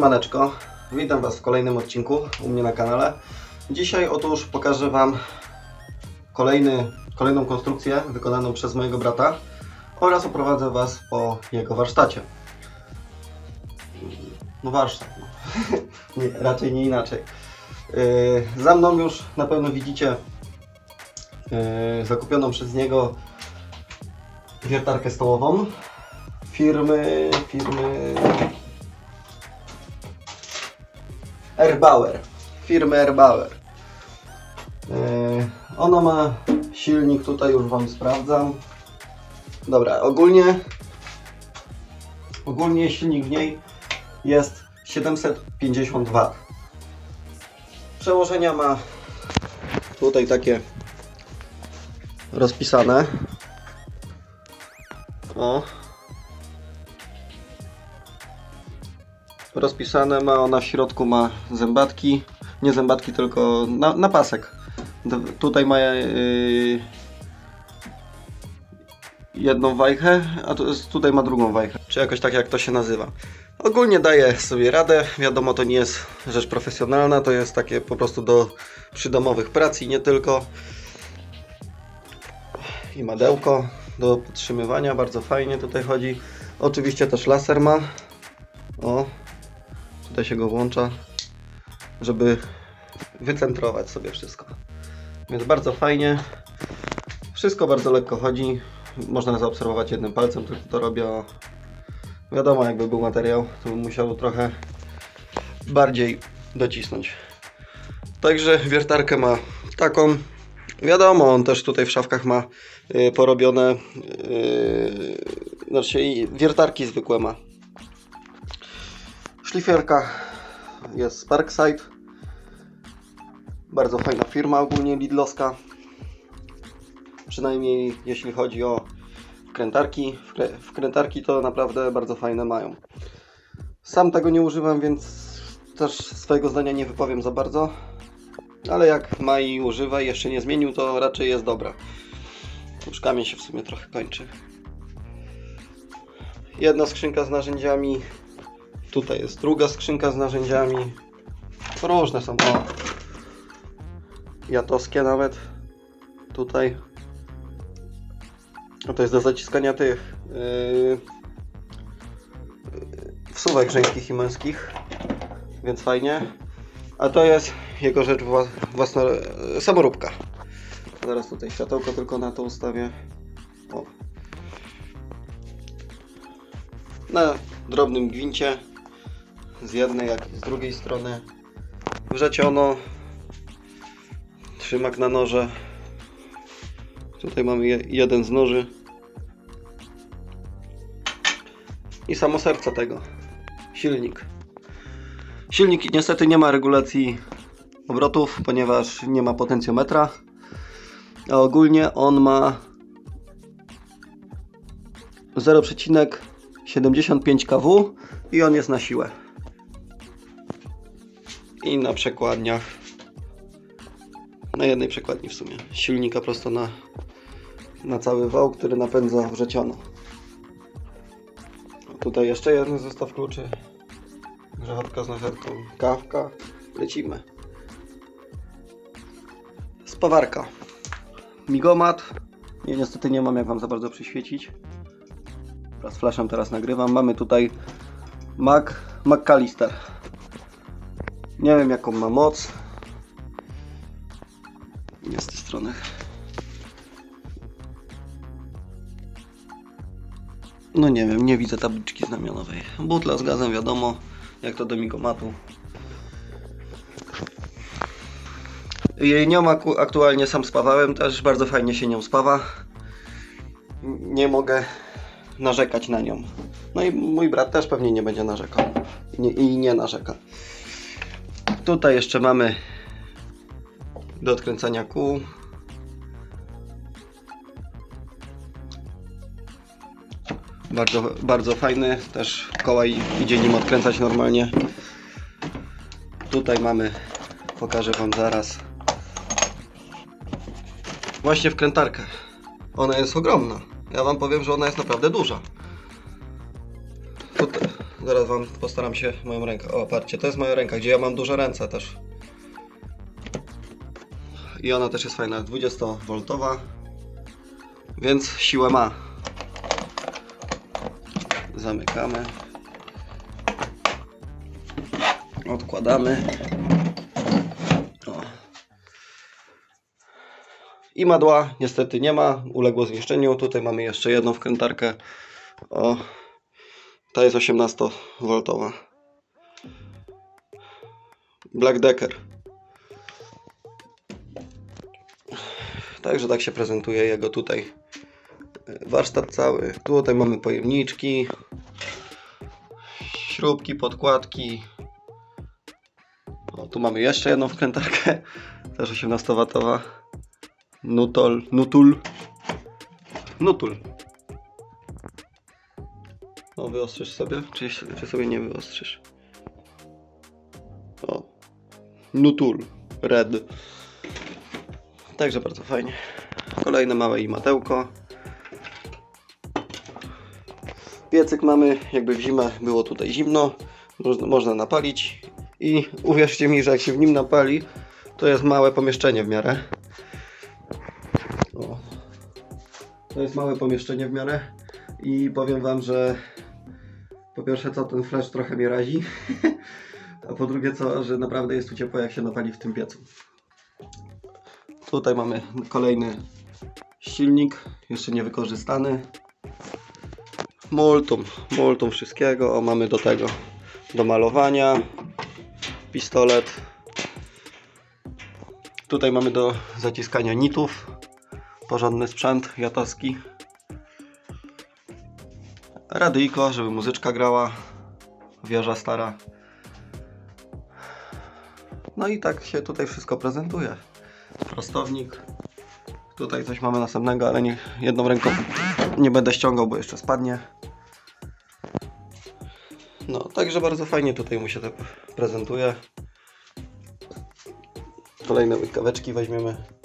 Siemaneczko, witam Was w kolejnym odcinku u mnie na kanale. Dzisiaj otóż pokażę Wam kolejny, kolejną konstrukcję wykonaną przez mojego brata oraz oprowadzę Was po jego warsztacie. No warsztat, no. nie, raczej nie inaczej. Yy, za mną już na pewno widzicie yy, zakupioną przez niego wiertarkę stołową firmy, firmy Erbauer, firmy Erbauer. Yy, ona ma silnik, tutaj już Wam sprawdzam. Dobra, ogólnie ogólnie silnik w niej jest 750 W. Przełożenia ma tutaj takie rozpisane. O. Rozpisane ma ona w środku ma zębatki, nie zębatki tylko na, na pasek. D- tutaj ma yy, jedną wajchę, a tu, tutaj ma drugą wajchę, czy jakoś tak jak to się nazywa. Ogólnie daje sobie radę, wiadomo to nie jest rzecz profesjonalna, to jest takie po prostu do przydomowych prac i nie tylko. I madełko do podtrzymywania, bardzo fajnie tutaj chodzi. Oczywiście też laser ma. O, tutaj się go włącza, żeby wycentrować sobie wszystko. Więc bardzo fajnie. Wszystko bardzo lekko chodzi. Można zaobserwować jednym palcem, tylko to robię. Wiadomo, jakby był materiał, to bym musiał trochę bardziej docisnąć. Także wiertarkę ma taką. Wiadomo, on też tutaj w szafkach ma y, porobione, y, znaczy wiertarki zwykłe ma. Szlifierka jest Sparkside. Bardzo fajna firma ogólnie Lidlowska. Przynajmniej jeśli chodzi o wkrętarki. Wkrę- Wkrętarki to naprawdę bardzo fajne mają. Sam tego nie używam, więc też swojego zdania nie wypowiem za bardzo. Ale jak ma i używa i jeszcze nie zmienił, to raczej jest dobra. Już kamień się w sumie trochę kończy. Jedna skrzynka z narzędziami. Tutaj jest druga skrzynka z narzędziami. Różne są. O. Jatowskie nawet. Tutaj. A to jest do zaciskania tych yy, wsówek żeńskich i męskich. Więc fajnie. A to jest jego rzecz wła- własna e, samoróbka. Zaraz tutaj światełko tylko na to ustawię. O. Na drobnym gwincie z jednej jak i z drugiej strony. Wrzeciono trzymak na noże. Tutaj mamy je, jeden z noży. I samo serce tego. Silnik. Silnik niestety nie ma regulacji obrotów ponieważ nie ma potencjometra. A ogólnie on ma 0,75 kW i on jest na siłę i na przekładniach. Na jednej przekładni w sumie. Silnika prosto na, na cały wał, który napędza wrzeciono tutaj jeszcze jeden zestaw kluczy. Grzechotka z nacherką kawka. Lecimy. Spawarka. Migomat. Nie, niestety nie mam jak wam za bardzo przyświecić. Z flashem teraz nagrywam. Mamy tutaj Mac McAllister nie wiem jaką ma moc. Nie z tej strony. No nie wiem, nie widzę tabliczki znamionowej. Butla z gazem wiadomo, jak to do migomatu. Jej nią aktualnie sam spawałem, też bardzo fajnie się nią spawa. Nie mogę narzekać na nią. No i mój brat też pewnie nie będzie narzekał. Nie, I nie narzeka. Tutaj jeszcze mamy do odkręcania kół. Bardzo, bardzo fajny, też koła idzie nim odkręcać normalnie. Tutaj mamy, pokażę Wam zaraz, właśnie wkrętarkę. Ona jest ogromna. Ja Wam powiem, że ona jest naprawdę duża. Zaraz wam postaram się moją rękę. O, patrzcie, to jest moja ręka, gdzie ja mam duże ręce też. I ona też jest fajna, 20V, więc siłę ma. Zamykamy. Odkładamy. O. I madła niestety nie ma, uległo zniszczeniu. Tutaj mamy jeszcze jedną wkrętarkę. O, ta jest 18V. Black Decker. Także tak się prezentuje jego tutaj e, warsztat cały. Tutaj mamy pojemniczki, śrubki, podkładki. O, tu mamy jeszcze jedną wkrętarkę, też 18W. Nutol, Nutul. Nutul. O, wyostrzysz sobie? Czy, czy sobie nie wyostrzysz? O. Nutul. Red. Także bardzo fajnie. Kolejne małe imatełko. Piecyk mamy, jakby w zimę było tutaj zimno. Można, napalić. I uwierzcie mi, że jak się w nim napali, to jest małe pomieszczenie w miarę. O. To jest małe pomieszczenie w miarę. I powiem wam, że pierwsze co ten flash trochę mnie razi. A po drugie co, że naprawdę jest tu ciepło jak się napali w tym piecu. Tutaj mamy kolejny silnik, jeszcze niewykorzystany. Multum, multum wszystkiego. O, mamy do tego, do malowania. Pistolet. Tutaj mamy do zaciskania nitów. Porządny sprzęt jatowski. Radyjko, żeby muzyczka grała. Wieża stara. No i tak się tutaj wszystko prezentuje prostownik. Tutaj coś mamy następnego, ale nie, jedną ręką nie będę ściągał, bo jeszcze spadnie. No, także bardzo fajnie tutaj mu się to prezentuje. Kolejne łykaweczki weźmiemy.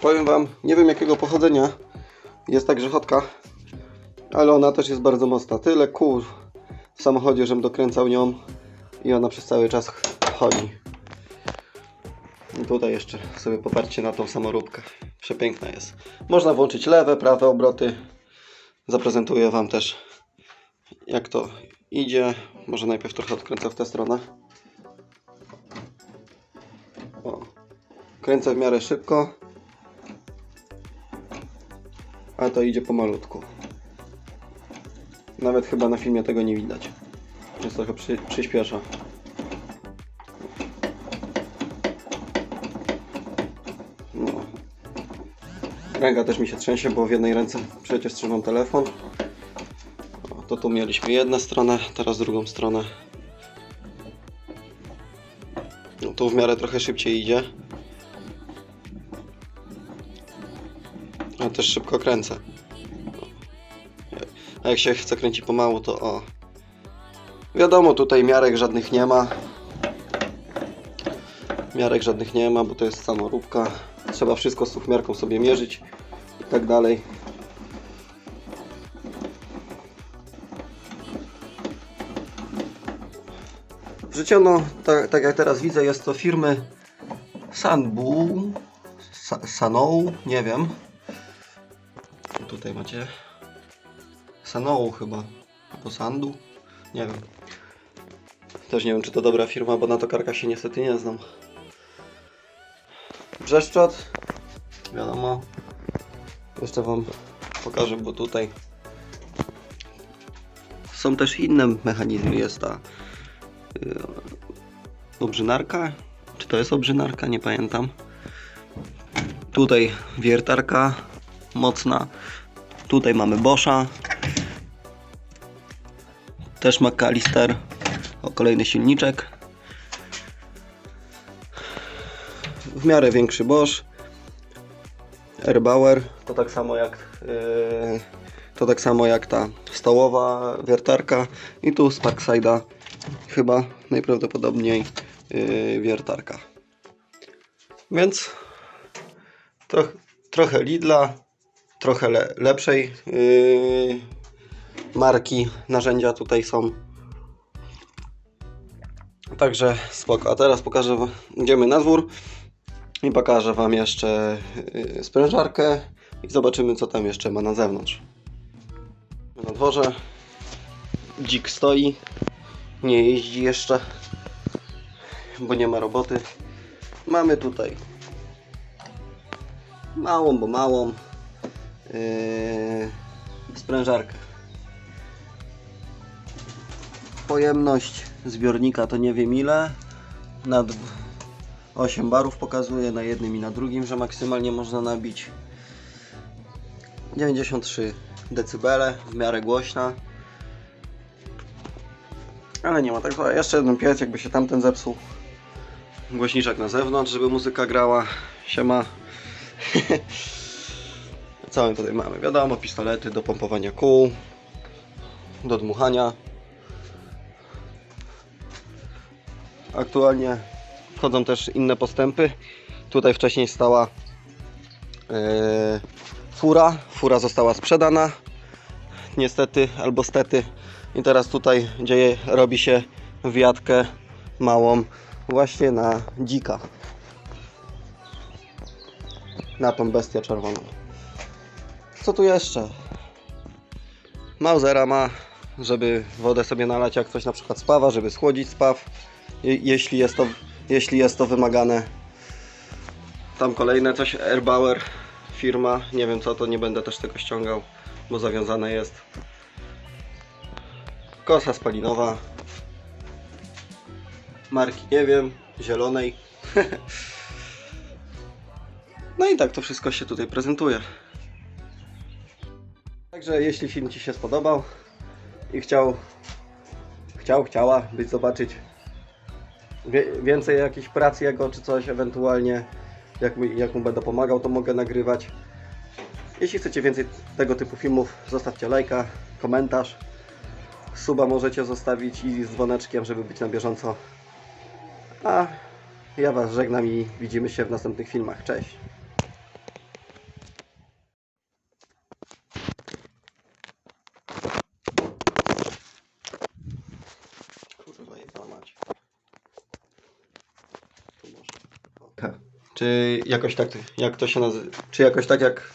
Powiem Wam, nie wiem jakiego pochodzenia jest ta grzechotka, ale ona też jest bardzo mocna. Tyle kół w samochodzie, żebym dokręcał nią i ona przez cały czas chodzi. I tutaj jeszcze sobie popatrzcie na tą samoróbkę. Przepiękna jest. Można włączyć lewe, prawe obroty. Zaprezentuję Wam też jak to idzie. Może najpierw trochę odkręcę w tę stronę. O. Kręcę w miarę szybko. Ale to idzie pomalutku. Nawet chyba na filmie tego nie widać. Więc trochę przy, przyspiesza. No. Ręka też mi się trzęsie, bo w jednej ręce przecież trzymam telefon. O, to tu mieliśmy jedną stronę, teraz drugą stronę. No tu w miarę trochę szybciej idzie. A też szybko kręcę. A jak się chce kręcić pomału, to o, Wiadomo, tutaj miarek żadnych nie ma. Miarek żadnych nie ma, bo to jest samoróbka. Trzeba wszystko z suchmiarką sobie mierzyć i tak dalej. Wrzuciono, tak, tak jak teraz widzę, jest to firmy Sanbu, Sa Sanou, nie wiem. Tutaj macie Sanou chyba, albo Sandu, nie wiem. Też nie wiem, czy to dobra firma, bo na tokarkach się niestety nie znam. Brzeszczot. Wiadomo. Jeszcze Wam pokażę, bo tutaj są też inne mechanizmy. Jest ta yy, obrzynarka. Czy to jest obrzynarka? Nie pamiętam. Tutaj wiertarka mocna. Tutaj mamy Boscha. Też McAllister. O, kolejny silniczek. W miarę większy Bosch. Airbauer. To tak samo jak yy, to tak samo jak ta stołowa wiertarka. I tu z chyba najprawdopodobniej yy, wiertarka. Więc troch, trochę Lidla, trochę le, lepszej yy, marki narzędzia tutaj są. Także spoko. A teraz pokażę idziemy na dwór i pokażę Wam jeszcze yy, sprężarkę i zobaczymy co tam jeszcze ma na zewnątrz. Na dworze dzik stoi, nie jeździ jeszcze, bo nie ma roboty. Mamy tutaj małą, bo małą yy, sprężarkę. Pojemność zbiornika to nie wiem ile. Na dw- 8 barów pokazuje na jednym i na drugim, że maksymalnie można nabić 93 decybele, w miarę głośna. Ale nie ma tak. Jeszcze jeden piec, jakby się tamten zepsuł. Głośniczek na zewnątrz, żeby muzyka grała. Siema. Co my tutaj mamy? Wiadomo, pistolety do pompowania kół, do dmuchania. Aktualnie wchodzą też inne postępy. Tutaj wcześniej stała e, fura. Fura została sprzedana. Niestety albo stety. I teraz tutaj dzieje, robi się wiatkę małą właśnie na dzika. Na tą bestię czerwoną. Co tu jeszcze? Mausera ma, żeby wodę sobie nalać, jak ktoś na przykład spawa, żeby schłodzić spaw, je, jeśli, jest to, jeśli jest to wymagane. Tam kolejne coś, Airbauer firma, nie wiem co to, nie będę też tego ściągał, bo zawiązane jest. Kosa spalinowa. Marki nie wiem, zielonej. no i tak to wszystko się tutaj prezentuje. Także jeśli film Ci się spodobał i chciał, chciał, chciała byś zobaczyć więcej jakichś prac jego czy coś, ewentualnie jak, mi, jak mu będę pomagał, to mogę nagrywać. Jeśli chcecie więcej tego typu filmów, zostawcie lajka, komentarz. Suba możecie zostawić i z dzwoneczkiem, żeby być na bieżąco. A ja Was żegnam i widzimy się w następnych filmach. Cześć! Kurwa jebana mać. Tu może. Czy jakoś tak, jak to się nazywa? Czy jakoś tak jak